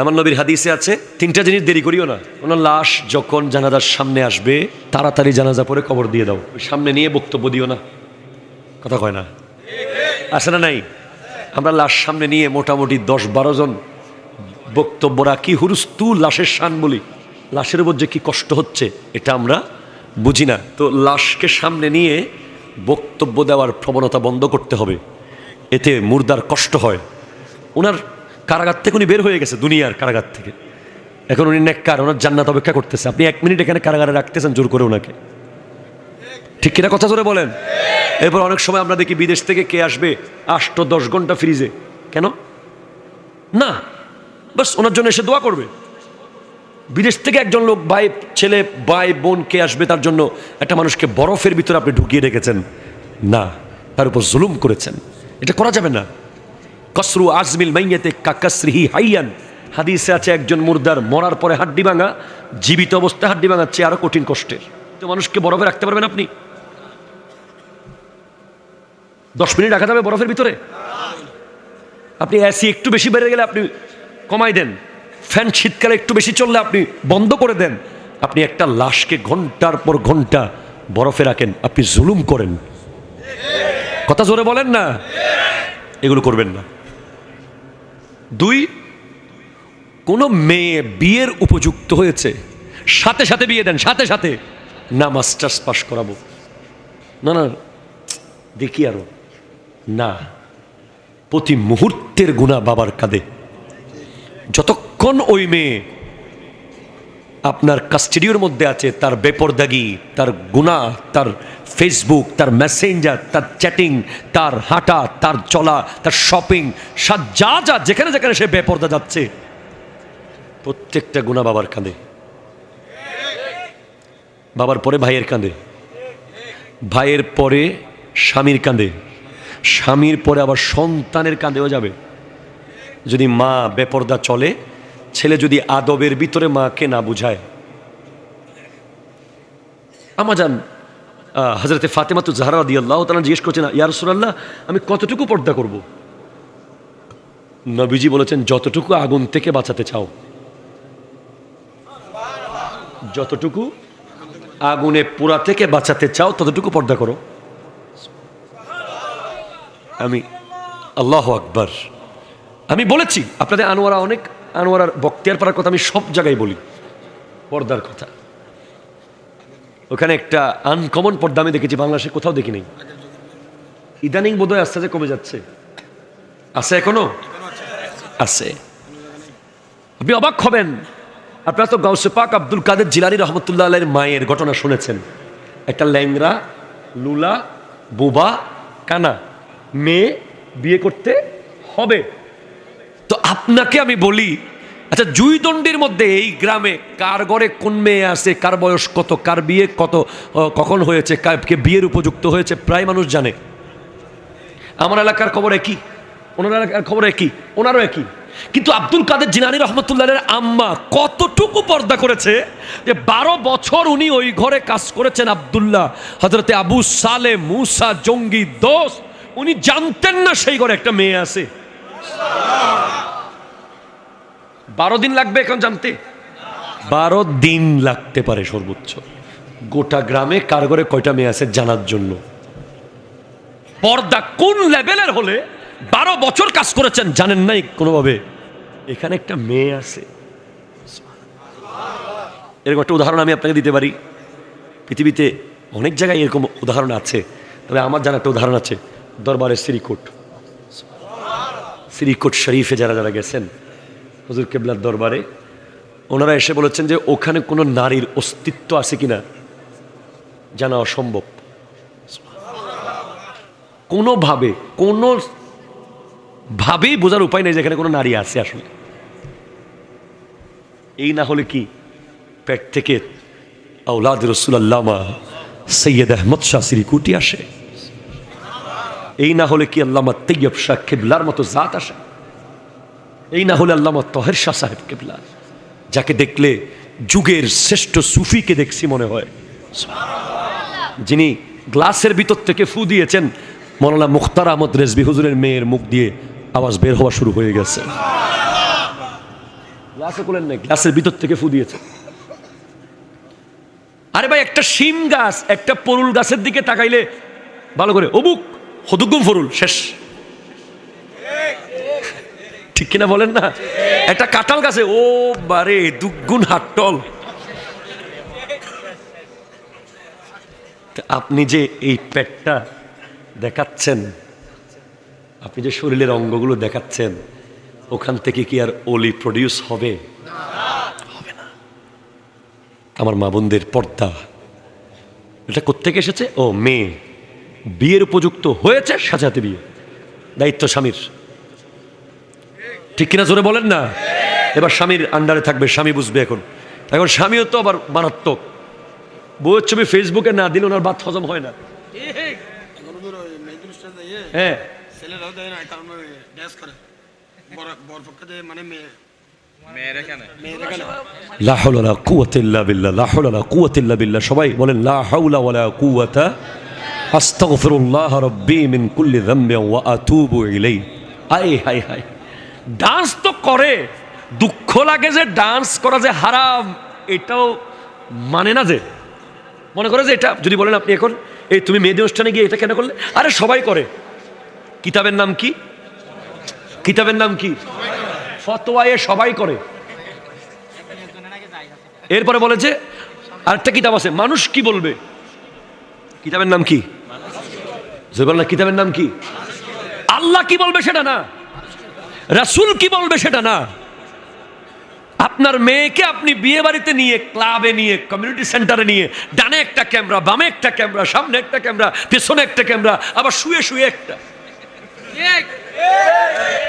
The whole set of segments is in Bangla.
আমার নবীর হাদিসে আছে, তিনটা জিনিস দেরি করিও না। কোনো লাশ যখন জানাজার সামনে আসবে, তাড়াতাড়ি জানাজা পরে কবর দিয়ে দাও। সামনে নিয়ে বক্তব্য দিও না। কথা কয় না? আছে না নাই? আমরা লাশ সামনে নিয়ে মোটামুটি দশ বারো জন বক্তব্য রাখি, হুরুস্তু লাশের শান বলি। লাশের উপর যে কি কষ্ট হচ্ছে, এটা আমরা বুঝি না। তো লাশকে সামনে নিয়ে বক্তব্য দেওয়ার প্রবণতা বন্ধ করতে হবে। এতে মুর্দার কষ্ট হয়। ওনার কারাগার থেকে উনি বের হয়ে গেছে, দুনিয়ার কারাগার থেকে। এখন উনি নেককার, ওনার জান্নাত অপেক্ষা করতেছে। আপনি এক মিনিট এখানে কারাগারে রাখতেছেন জোর করে ওনাকে। ঠিক কিনা কথা ধরে বলেন? এরপর অনেক সময় আমরা দেখি বিদেশ থেকে কে আসবে, আষ্ট দশ ঘণ্টা ফ্রিজে কেন? না, বাস ওনার জন্য এসে দোয়া করবে। বিদেশ থেকে একজন লোক, ভাই, ছেলে, ভাই, বোন কে আসবে তার জন্য একটা মানুষকে বরফের ভিতরে আপনি ঢুকিয়ে রেখেছেন। না, তার উপর জুলুম করেছেন। এটা করা যাবে না। কসরু আজমিল মাইয়াতে কাকাশ্রিহি হাইয়ান। হাদিসে আছে একজন মুর্দার মরার পরে হাড্ডি ভাঙা, জীবিত অবস্থায় হাড্ডি ভাঙার চেয়ে আরও কঠিন কষ্টের। তো মানুষকে বরফে রাখতে পারবেন আপনি? দশ মিনিট রাখা যাবে বরফের ভিতরে? আপনি এসি একটু বেশি বেড়ে গেলে আপনি কমাই দেন। ফ্যান শীতকালে একটু বেশি চললে আপনি বন্ধ করে দেন। আপনি একটা লাশকে ঘণ্টার পর ঘণ্টা বরফে রাখেন, আপনি জুলুম করেন। কথা জোরে বলেন না? এগুলো করবেন না। দুই, কোনো মেয়ে বিয়ের উপযুক্ত হয়েছে, সাথে সাথে বিয়ে দেন, সাথে সাথে না মাস্টার্স পাশ করাবো। না না, দেখি আরও। না, প্রতি মুহূর্তের গুণা বাবার কাঁধে। যতক্ষণ ওই মেয়ে আপনার কাস্টেডিওর মধ্যে আছে, তার বেপরদাগি, তার গুণা তার ফেসবুক তার মেসেঞ্জার তার চ্যাটিং তার হাঁটা, তার চলা, তার শপিং যা যা, যেখানে যেখানে সে বেপরদা যাচ্ছে, প্রত্যেকটা গুণা বাবার কাঁধে। বাবার পরে ভাইয়ের কাঁধে। ভাইয়ের পরে স্বামীর কাঁধে। স্বামীর পরে আবার সন্তানের কাঁধেও যাবে। যদি মা বেপর্দা চলে ছেলে যদি আদবের ভিতরে মাকে না বুঝায়? আমাজান হজরতে ফাতেমাতু জাহারা দিয়ে আল্লাহ তালা জিজ্ঞেস করছেন ইয়ার সুরাল্লাহ আমি কতটুকু পর্দা করব? নবীজি বলেছেন, যতটুকু আগুন থেকে বাঁচাতে চাও। যতটুকু আগুনে পোড়া থেকে বাঁচাতে চাও, ততটুকু পর্দা করো। আমি, আল্লাহ আকবার। আমি বলেছি, আপনাদের আনোয়ারা অনেক আনোয়ারার বক্তিয়ার পাড়ার কথা আমি সব জায়গায় বলি। পর্দার কথা। ওখানে একটা আনকমন পর্দা আমি দেখেছি, বাংলাদেশে কোথাও দেখি নেই। ইদানিং বোধহয় আস্তে আস্তে কমে যাচ্ছে। আছে এখনও? আছে। আপনি অবাক হবেন। আপনারা তো গাউসে পাক আব্দুল কাদের জিলানি রহমতুল্লাহ আলের মায়ের ঘটনা শুনেছেন। একটা ল্যাংরা লুলা, বোবা, কানা। মেয়ে বিয়ে করতে হবে। আপনাকে আমি বলি আচ্ছা জুইদণ্ডির মধ্যে এই গ্রামে কার ঘরে কোন মেয়ে আছে, কার বয়স কত, কার বিয়ে কত কখন হয়েছে, কে বিয়ের উপযুক্ত হয়েছে, প্রায় মানুষ জানে। আমার এলাকার খবর একই, ওনার এলাকার খবর একই, ওনারও একই। কিন্তু আব্দুল কাদের জিনানি রহমতুল্লাহের আম্মা কতটুকু পর্দা করেছে যে বারো বছর উনি ওই ঘরে কাজ করেছেন আব্দুল্লাহ হজরতে আবু সালে, মুসা, জঙ্গি দোষ উনি জানতেন না সেই ঘরে একটা মেয়ে আছে। বারো দিন লাগবে এখন জানতে। বারো দিন লাগতে পারে সর্বোচ্চ। গোটা গ্রামে কার ঘরে কয়টা মেয়ে আছে জানার জন্য। পর্দা কোন লেভেলের হলে বারো বছর কাজ করেছেন জানেন নাই কোনোভাবে? এখানে একটা মেয়ে আছে। এরকম একটা উদাহরণ আমি আপনাকে দিতে পারি। পৃথিবীতে অনেক জায়গায় এরকম উদাহরণ আছে। তবে আমার জানা একটা উদাহরণ আছে। দরবারের শ্রীকোট। শ্রীকোট শরীফে যারা যারা গেছেন হুজুর কেবলার দরবারে, ওনারা এসে বলেছেন যে ওখানে কোনো নারীর অস্তিত্ব আছে কিনা জানা অসম্ভব। কোনোভাবে, কোনো ভাবেই বোঝার উপায় নেই যেখানে কোনো নারী আছে আসলে। এই না হলে কি পেট থেকে আউলাদ রসুল্লামা সৈয়দ আহমদ শাহ শ্রীকুটি আসে? এই না হলে কি আল্লামা তৈয়ব শাহ কেবলার মতো জাত আসে? এই না হলে আল্লামা তহের শাহ সাহেব কেবলা, যাকে দেখলে যুগের শ্রেষ্ঠ সুফিকে দেখছি মনে হয়। যিনি গ্লাসের ভিতর থেকে ফু দিয়েছেন, মৌলানা মুখতার আহমদ রেজবি হুজুরের মেয়ের মুখ দিয়ে আওয়াজ বের হওয়া শুরু হয়ে গেছে। গ্লাসে কোলেন নাই, গ্লাসের ভিতর থেকে ফু দিয়েছে আরে ভাই, একটা শিম গাছ, একটা পরুল গাছের দিকে তাকাইলে ভালো করে, অবুক হদুগুম ফরুল, শেষ। ঠিক কিনা বলেন না? একটা কাঁঠাল গাছে, ও বারে, দুগুণ হাট্টল তা আপনি যে এই পেটটা দেখাচ্ছেন, আপনি যে শরীরের অঙ্গগুলো দেখাচ্ছেন, ওখান থেকে কি আর ওলি প্রডিউস হবে? হবে না। আমার মা বোনদের পর্দা। এটা কোত্থেকে এসেছে? ও, মেয়ে। বিয়ের উপযুক্ত হয়েছে সাজাতে বিয়ে। দায়িত্ব স্বামীর। ঠিক কিনা জোরে বলেন না? এবার স্বামীর আন্ডারে থাকবে, স্বামী বুঝবে এখন। এখন স্বামীও তো আবার মারাত্মক। বউয়ের ছবি ফেসবুকে না দিলে ওনার ভাত হজম হয় না। হ্যাঁ। সবাই বলেন হায় হায়। ডান্স তো করে, দুঃখ লাগে যে ডান্স করা যে হারাম, এটাও মানে না যে। মনে করে যে এটা, যদি বলেন আপনি এখন, এই তুমি মেয়েদের অনুষ্ঠানে গিয়ে এটা কেন করলে? আরে সবাই করে। কিতাবের নাম কি? কিতাবের নাম কি? ফতোয়ায়ে সবাই করে। এরপরে বলে যে, আরেকটা কিতাব আছে, মানুষ কি বলবে? কিতাবের নাম কি? যে বল না, কিতাবের নাম কি? আল্লাহ কি বলবে সেটা না। রাসূল কি বলবে সেটা না। আপনার মেয়েকে আপনি বিয়ে বাড়িতে নিয়ে, ক্লাবে নিয়ে কমিউনিটি সেন্টারে নিয়ে, ডানে একটা ক্যামেরা, বামে একটা ক্যামেরা, সামনে একটা ক্যামেরা, পেছনে একটা ক্যামেরা, আবার শুয়ে শুয়ে একটা।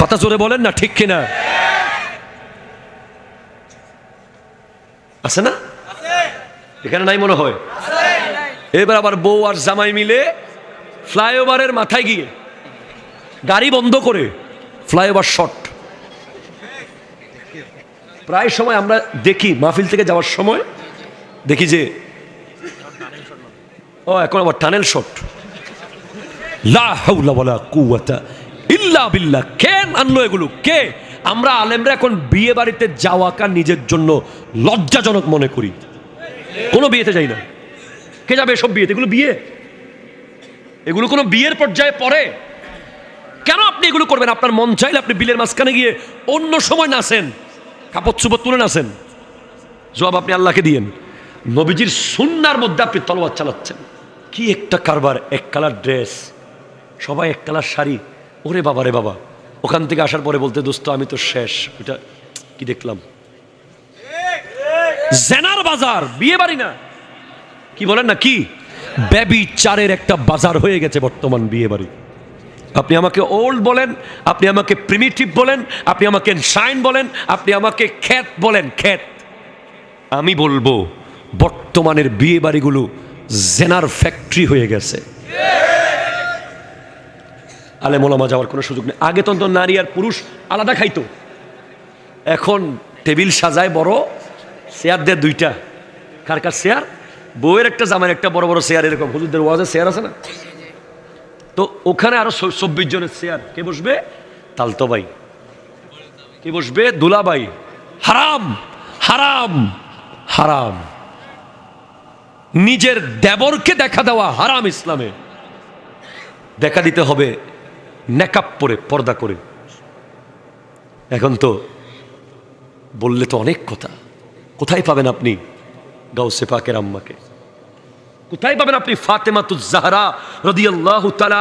কথা জোরে বলেন না, ঠিক কিনা? আছে না? এখানে নাই মনে হয়? এবার আবার বউ আর জামাই মিলে ফ্লাইওভারের মাথায় গিয়ে গাড়ি বন্ধ করে ফ্লাইওভার শর্ট প্রায় সময় আমরা দেখি, মাহফিল থেকে যাওয়ার সময় দেখি যে, ও, এখন আবার টানেল শট ইল্লা বিল্লাহ। কে আনলো এগুলো? কে? আমরা আলেমরা এখন বিয়ে বাড়িতে যাওয়াকা নিজের জন্য লজ্জাজনক মনে করি। কোনো বিয়েতে যাই না। কে যাবে এসব বিয়েতে? এগুলো বিয়ে। এগুলো কোনো বিয়ের পর্যায়ে পড়ে। কেন আপনি এগুলো করবেন? আপনার মন চাইলে আপনি বিলের মাঝখানে গিয়ে অন্য সময় নাচেন, কাপড় চুপড় তুলে নাচেন। জবাব আপনি আল্লাহকে দিয়েন। নবীজির সুন্নার মধ্যে আপনি তলোয়ার চালাচ্ছেন। কি একটা কারবার, এক কালার ড্রেস, সবাই এক কালার শাড়ি। ওরে বাবা রে বাবা। ওখান থেকে আসার পরে বলতে, দোস্ত, আমি তো শেষ। এটা কি দেখলাম? জেনার বাজার, বিয়ে বাড়ি না? কি বলেন না, কি? বেবি চারের একটা বাজার হয়ে গেছে বর্তমান বিয়ে বাড়ি। আপনি আমাকে ওল্ড বলেন, আপনি আমাকে প্রিমিটিভ বলেন, আপনি আমাকে শাইন বলেন, আপনি আমাকে খ্যাত বলেন, খ্যাত। আমি বলব, বর্তমানের বিয়ে বাড়িগুলো জেনার ফ্যাক্টরি হয়ে গেছে। আলে মোলামা যাওয়ার কোনো সুযোগ নেই। আগে তন্ত নারী আর পুরুষ আলাদা খাইতো। এখন টেবিল সাজায় বড় চেয়ার দেয় দুইটা। কার কার চেয়ার বউয়ের একটা জামার একটা, বড় বড় চেয়ার এরকম। হুজুরদের ওয়াজের চেয়ার আছে না? তো ওখানে আরও চব্বিশ জনের চেয়ার কে বসবে? তালতো ভাই। কে বসবে? দুলাবাই হারাম হারাম হারাম। নিজের দেবরকে দেখা দেওয়া হারাম ইসলামে। দেখা দিতে হবে নেকাপ পরে, পর্দা করে। এখন তো বললে তো অনেক কথা। কোথায় পাবেন আপনি গাউসে পাকের আম্মাকে? কোথায় পাবেন আপনি? ফাতেমাতুজ জাহরা রাদিয়াল্লাহু তাআলা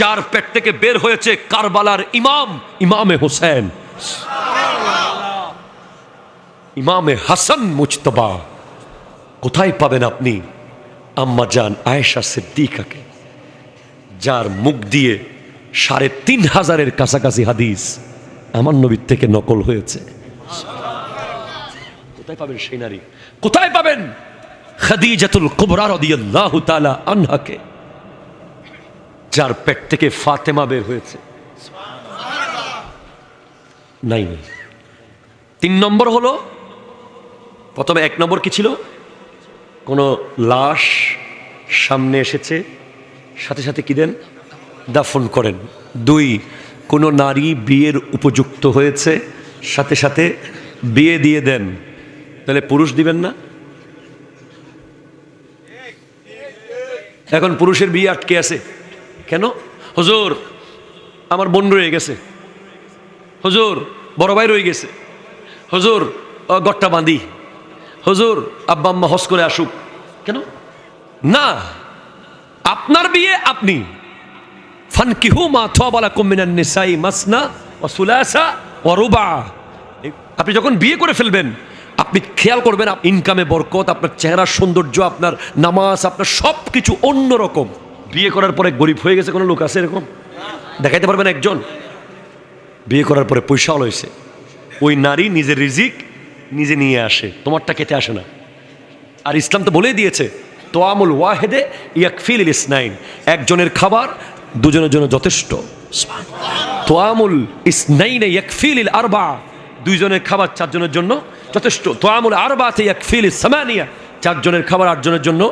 যার পেট থেকে বের হয়েছে কারবালার ইমাম, ইমামে হোসেন ইমামে হাসান মুজতবা। কোথায় পাবেন আপনি? আম্মা জান আয়েশা সিদ্দিকাকে, যার মুখ দিয়ে সাড়ে তিন হাজারের কাছাকাছি হাদিস আমার নবীর থেকে নকল হয়েছে। কোথায় পাবেন সেই নারী? কোথায় পাবেন? খাদিজাতুল কুবরা রাদিয়াল্লাহু তাআলা আনহাকে, যার পেট থেকে ফাতেমা বের হয়েছে। নাই নাই। তিন নম্বর হলো, প্রথমে এক নম্বর কি ছিল? কোনো লাশ সামনে এসেছে, সাথে সাথে কি দেন? দাফন করেন। দুই, কোনো নারী বিয়ের উপযুক্ত হয়েছে, সাথে সাথে বিয়ে দিয়ে দেন। তাহলে পুরুষ দিবেন না? এখন পুরুষের বিয়ে আটকে আছে। কেন? হুজুর, আমার বোন রয়ে গেছে। হজুর, বড় ভাই রয়ে গেছে। হজুর গট্টা বাঁধি। হুজুর, আব্বা আম্মা হস করে আসুক। কেন? না, আপনার বিয়ে আপনি। ফানকিহু মা সুলাসা আপনি যখন বিয়ে করে ফেলবেন আপনি খেয়াল করবেন ইনকামে বরকত, আপনার চেহারার সৌন্দর্য, আপনার নামাজ, আপনার সব কিছু অন্যরকম। বিয়ে করার পরে গরিব হয়ে গেছে, কোনো লোক আছে এরকম? দেখাইতে পারবেন একজন? বিয়ে করার পরে পয়সা হয়েছে ওই নারী নিজের রিজিক নিজে নিয়ে আসে, তোমারটা খেতে আসে না। আর ইসলাম তো বলেই দিয়েছে তো তোয়ামুল ওয়াহেদে ইয়াকফিল ইসনাইন। একজনের খাবার দুজনের জন্য যথেষ্ট। তোয়ামুল ইসনাইনে ইয়াকফিল আরবা। দুইজনের খাবার চারজনের জন্য যথেষ্ট। তোয়ামুল আরবাতে ফিল সামানিয়া। চারজনের খাবার আটজনের জন্য